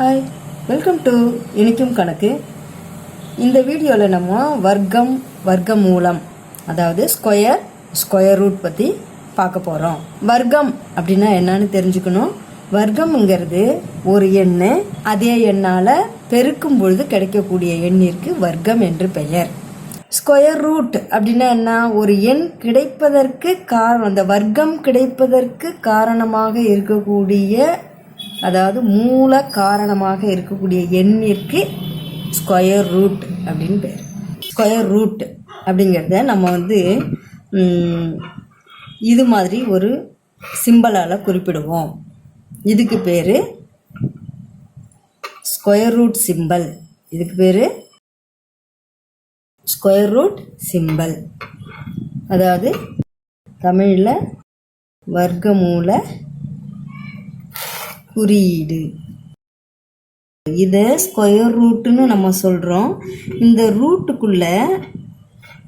Hi welcome to இனிக்கும் கணக்கு. இந்த வீடியோவில் நம்ம வர்க்கம் வர்க்க மூலம் அதாவது ஸ்கொயர் ஸ்கொயர் ரூட் பற்றி பார்க்க போகிறோம் வர்க்கம் அப்படின்னா என்னன்னு தெரிஞ்சுக்கணும். வர்க்கம்ங்கிறது ஒரு எண்ணு அதே எண்ணால் பெருக்கும் பொழுது கிடைக்கக்கூடிய எண்ணிற்கு வர்க்கம் என்று பெயர். ஸ்கொயர் ரூட் அப்படின்னா என்ன? ஒரு எண் கிடைப்பதற்கு காரணம் அந்த வர்க்கம் கிடைப்பதற்கு காரணமாக இருக்கக்கூடிய அதாவது மூல காரணமாக இருக்கக்கூடிய எண்ணிற்கு ஸ்கொயர் ரூட் அப்படின்னு பேர். ஸ்கொயர் ரூட் அப்படிங்கிறத நம்ம வந்து இது மாதிரி ஒரு சிம்பலால் குறிப்பிடுவோம். இதுக்கு பேர் ஸ்கொயர் ரூட் சிம்பல் இதுக்கு பேர் ஸ்கொயர் ரூட் சிம்பல் அதாவது தமிழில் வர்க்கமூல குறியீடு. இதை ஸ்கொயர் ரூட்டுன்னு நம்ம சொல்கிறோம் இந்த ரூட்டுக்குள்ளே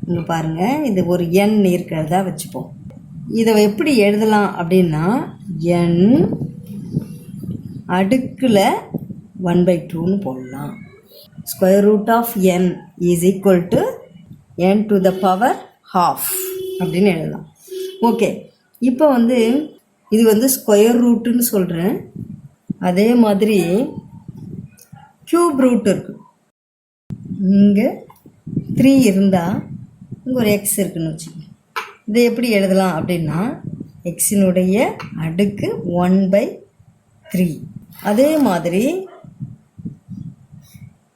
இங்கே பாருங்கள் இது ஒரு எண் இருக்கிறதா வச்சுப்போம். இதை எப்படி எழுதலாம் அப்படின்னா எண் அடுக்கில் ஒன் பை டூன்னு போடலாம். Square root of n is equal to n to the power half அப்படின்னு எழுதலாம். ஓகே இப்போ வந்து இது வந்து ஸ்கொயர் ரூட்டுன்னு சொல்கிறேன் அதே மாதிரி க்யூப் ரூட் இருக்குது இங்கே த்ரீ இருந்தால் இங்கே ஒரு எக்ஸ் இருக்குன்னு வச்சுக்கோங்க. இதை எப்படி எழுதலாம் அப்படின்னா எக்ஸினுடைய அடுக்கு ஒன் பை த்ரீ அதே மாதிரி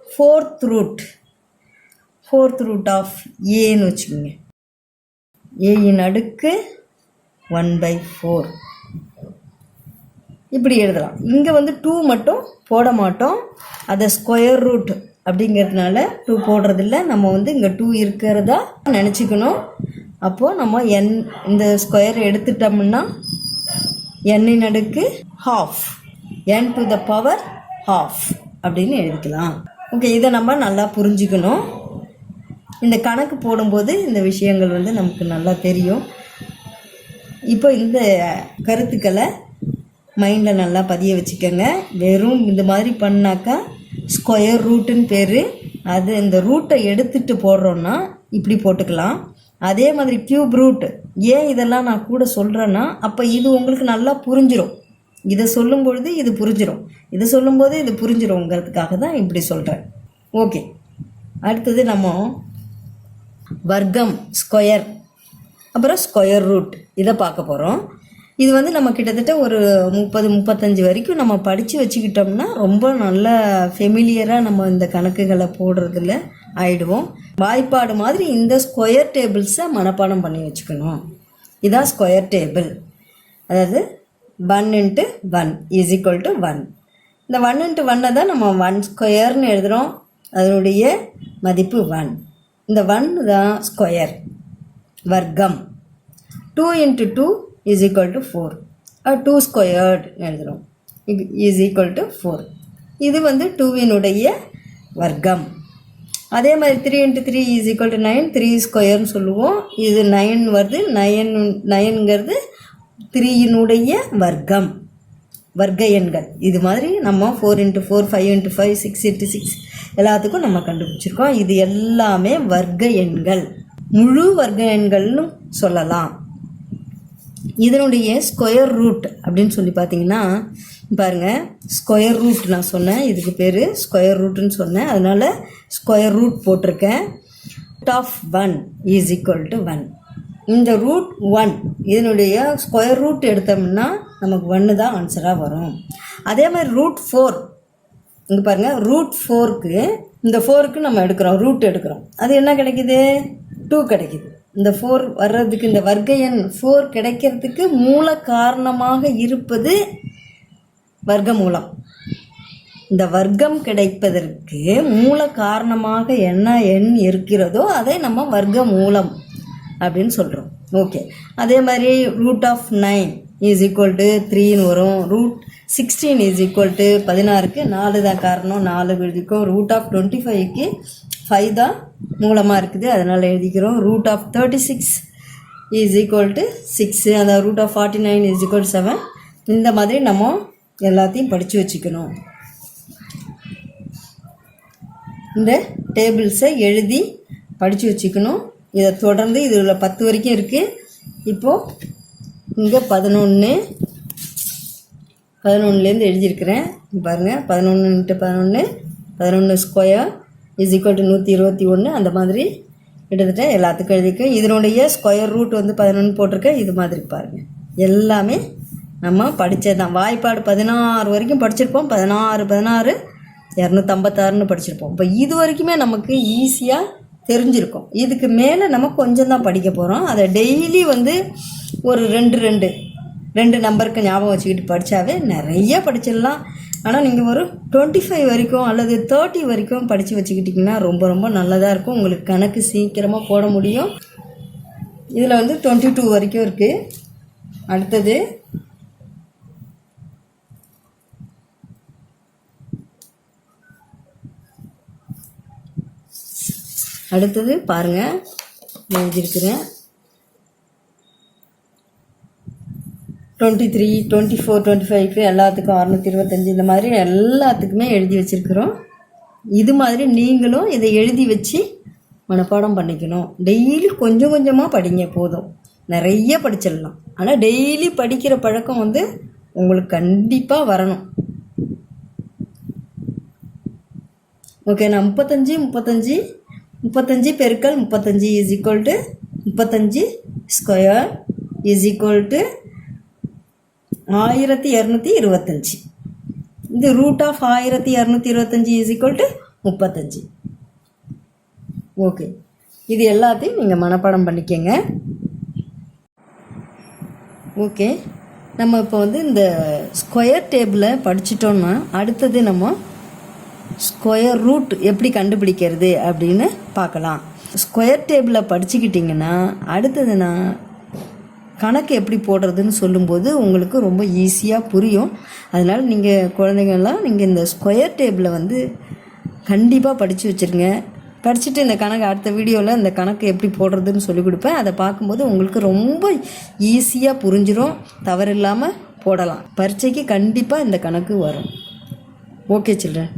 fourth root fourth root of ஏன்னு வச்சுக்கோங்க. ஏயின் அடுக்கு ஒன் பை ஃபோர் இப்படி எழுதலாம். இங்கே வந்து டூ மட்டும் போட மாட்டோம். அதை ஸ்கொயர் ரூட் அப்படிங்கிறதுனால டூ போடுறதில்ல. நம்ம வந்து இங்கே டூ இருக்கிறதா நினச்சிக்கணும். அப்போது நம்ம என் இந்த ஸ்கொயர் எடுத்துட்டோம்னா எண்ணின் அடுக்கு half n to the power half அப்படின்னு எழுதிக்கலாம். ஓகே இதை நம்ம நல்லா புரிஞ்சுக்கணும். இந்த கணக்கு போடும்போது இந்த விஷயங்கள் வந்து நமக்கு நல்லா தெரியும். இப்போ இந்த கருத்துக்களை மைண்டில் நல்லா பதிய வச்சுக்கோங்க. வெறும் இந்த மாதிரி பண்ணாக்கா ஸ்கொயர் ரூட்டுன்னு பேர். அது இந்த ரூட்டை எடுத்துட்டு போடுறோன்னா இப்படி போட்டுக்கலாம். அதே மாதிரி கியூப் ரூட் ஏன் இதெல்லாம் நான் கூட சொல்கிறேன்னா அப்போ இது உங்களுக்கு நல்லா புரிஞ்சிடும் இதை சொல்லும் பொழுது இது புரிஞ்சிடும் இதை சொல்லும்போது இது புரிஞ்சிடும்ங்கிறதுக்காக தான் இப்படி சொல்கிறேன் ஓகே அடுத்தது நம்ம வர்க்கம் ஸ்கொயர் அப்புறம் ஸ்கொயர் ரூட் இதை பார்க்க போகிறோம் இது வந்து நம்ம கிட்டத்தட்ட ஒரு முப்பது முப்பத்தஞ்சு வரைக்கும் நம்ம படித்து வச்சுக்கிட்டோம்னா ரொம்ப நல்ல ஃபெமிலியராக நம்ம இந்த கணக்குகளை போடுறதுல ஆயிடுவோம். வாய்ப்பாடு மாதிரி இந்த ஸ்கொயர் டேபிள்ஸை மனப்பாடம் பண்ணி வச்சுக்கணும். இதான் ஸ்கொயர் டேபிள் அதாவது one into one is equal to one இந்த ஒன் இன்ட்டு ஒன்னை தான் நம்ம ஒன் ஸ்கொயர்னு எழுதுகிறோம் அதனுடைய மதிப்பு ஒன் இந்த ஒன் தான் ஸ்கொயர் வர்க்கம். Two into two is equal to four two squared எழுதுகிறோம் இஸ் ஈக்குவல் டு ஃபோர் இது வந்து டூவினுடைய வர்க்கம். அதே மாதிரி three into three is equal to nine three ஸ்கொயர்னு சொல்லுவோம். இது நைன் வருது. நயன் நயன்கிறது த்ரீயினுடைய வர்க்கம். வர்க்க எண்கள். இது மாதிரி நம்ம four into four five into five six into six எல்லாத்துக்கும் நம்ம கண்டுபிடிச்சிருக்கோம். இது எல்லாமே வர்க்க எண்கள். முழு வர்க்க எண்கள்னு சொல்லலாம். இதனுடைய ஸ்கொயர் ரூட் அப்படின்னு சொல்லி பார்த்தீங்கன்னா பாருங்கள் ஸ்கொயர் ரூட் நான் சொன்னேன் இதுக்கு பேர் ஸ்கொயர் ரூட்னு சொன்னேன் அதனால் ஸ்கொயர் ரூட் போட்டிருக்கேன். Root of one is equal to one இந்த ரூட் ஒன் இதனுடைய ஸ்கொயர் ரூட் எடுத்தோம்னா நமக்கு ஒன்று தான் ஆன்சராக வரும். அதே மாதிரி ரூட் ஃபோர் இங்கே பாருங்கள் ரூட் ஃபோருக்கு இந்த ஃபோருக்கு நம்ம எடுக்கிறோம் ரூட் எடுக்கிறோம். அது என்ன கிடைக்குது? டூ கிடைக்குது. இந்த ஃபோர் வர்றதுக்கு இந்த வர்க்க எண் ஃபோர் கிடைக்கிறதுக்கு மூல காரணமாக இருப்பது வர்க்க மூலம் இந்த வர்க்கம் கிடைப்பதற்கு மூல காரணமாக என்ன எண் இருக்கிறதோ அதை நம்ம வர்க்க மூலம் அப்படின்னு சொல்கிறோம் ஓகே அதே மாதிரி root of nine is equal to த்ரீன்னு வரும். Root sixteen is equal to பதினாறுக்கு நாலு தான் காரணம். நாலு இருக்கும் ரூட் ஆஃப் டுவெண்ட்டி ஃபைவ்க்கு ஃபைவ் தான் மூலமாக இருக்குது. அதனால் எழுதிக்கிறோம் root of thirty six is equal to six அந்த root of forty nine is equal seven இந்த மாதிரி நம்ம எல்லாத்தையும் படித்து வச்சுக்கணும். இந்த டேபிள்ஸை எழுதி படித்து வச்சுக்கணும். இதை தொடர்ந்து இதில் பத்து வரைக்கும் இருக்குது இப்போது இங்கே பதினொன்று பதினொன்றுலேருந்து எழுதியிருக்கிறேன். பாருங்கள் பதினொன்றுன்ட்டு பதினொன்று பதினொன்று பதினொன்று ஸ்கொயர் இஸ் ஈக்குவல் டு நூற்றி இருபத்தி ஒன்று அந்த மாதிரி கிட்டத்தட்ட எல்லாத்துக்கும் எழுதியிருக்கேன். இதனுடைய ஸ்கொயர் ரூட் வந்து பதினொன்று போட்டிருக்கேன். இது மாதிரி பாருங்கள் எல்லாமே நம்ம படித்தது தான். வாய்ப்பாடு பதினாறு வரைக்கும் படிச்சிருப்போம். பதினாறு பதினாறு இரநூத்தம்பத்தாறுன்னு படிச்சிருப்போம். இப்போ இது வரைக்குமே நமக்கு ஈஸியாக தெரிஞ்சிருக்கும். இதுக்கு மேலே நம்ம கொஞ்சம் தான் படிக்க போகிறோம் அதை டெய்லி வந்து ஒரு ரெண்டு ரெண்டு ரெண்டு நம்பருக்கு ஞாபகம் வச்சுக்கிட்டு படித்தாவே நிறைய படிச்சிடலாம். ஆனால் நீங்கள் ஒரு டுவெண்ட்டி ஃபைவ் வரைக்கும் அல்லது தேர்ட்டி வரைக்கும் படித்து வச்சுக்கிட்டிங்கன்னா ரொம்ப ரொம்ப நல்லதாக இருக்கும். உங்களுக்கு கணக்கு சீக்கிரமாக போட முடியும். இதில் வந்து டுவெண்ட்டி டூ வரைக்கும் இருக்குது அடுத்தது அடுத்தது பாருங்கள் நான் எழுதியிருக்கிறேன். Twenty three twenty four twenty five எல்லாத்துக்கும் அறநூற்றி இருபத்தஞ்சி இந்த மாதிரி எல்லாத்துக்குமே எழுதி வச்சுருக்குறோம். இது மாதிரி நீங்களும் இதை எழுதி வச்சு மனப்பாடம் பண்ணிக்கணும். டெய்லி கொஞ்சம் கொஞ்சமாக படிங்க போதும். நிறைய படிச்சிடலாம். ஆனால் டெய்லி படிக்கிற பழக்கம் வந்து உங்களுக்கு கண்டிப்பாக வரணும். ஓகே நான் முப்பத்தஞ்சு முப்பத்தஞ்சு முப்பத்தஞ்சு பெருக்கல் முப்பத்தஞ்சு இஸ் ஈக்குவல் டு முப்பத்தஞ்சு ஸ்கொயர் இஸ் ஈக்குவல் டு ஆயிரத்தி இரநூத்தி இருபத்தஞ்சி. இந்த ரூட் ஆஃப் ஆயிரத்தி இரநூத்தி இருபத்தஞ்சி இஸ் ஈக்குவல் டு முப்பத்தஞ்சு. ஓகே இது எல்லாத்தையும் நீங்கள் மனப்பாடம் பண்ணிக்கங்க. ஓகே நம்ம இப்போ வந்து இந்த ஸ்கொயர் டேபிளை படிச்சிட்டோன்னா அடுத்தது நம்ம ஸ்கொயர் ரூட் எப்படி கண்டுபிடிக்கிறது அப்படின்னு பார்க்கலாம். ஸ்கொயர் டேபிளை படிச்சுக்கிட்டிங்கன்னா அடுத்தது நான் கணக்கு எப்படி போடுறதுன்னு சொல்லும்போது உங்களுக்கு ரொம்ப ஈஸியாக புரியும். அதனால் நீங்கள் குழந்தைங்கள்லாம் நீங்கள் இந்த ஸ்கொயர் டேபிளை வந்து கண்டிப்பாக படித்து வச்சுருங்க. படிச்சுட்டு இந்த கணக்கு அடுத்த வீடியோவில் இந்த கணக்கு எப்படி போடுறதுன்னு சொல்லி கொடுப்பேன். அதை பார்க்கும்போது உங்களுக்கு ரொம்ப ஈஸியாக புரிஞ்சிடும் தவறு இல்லாமல் போடலாம். பரீட்சைக்கு கண்டிப்பாக இந்த கணக்கு வரும். Okay children.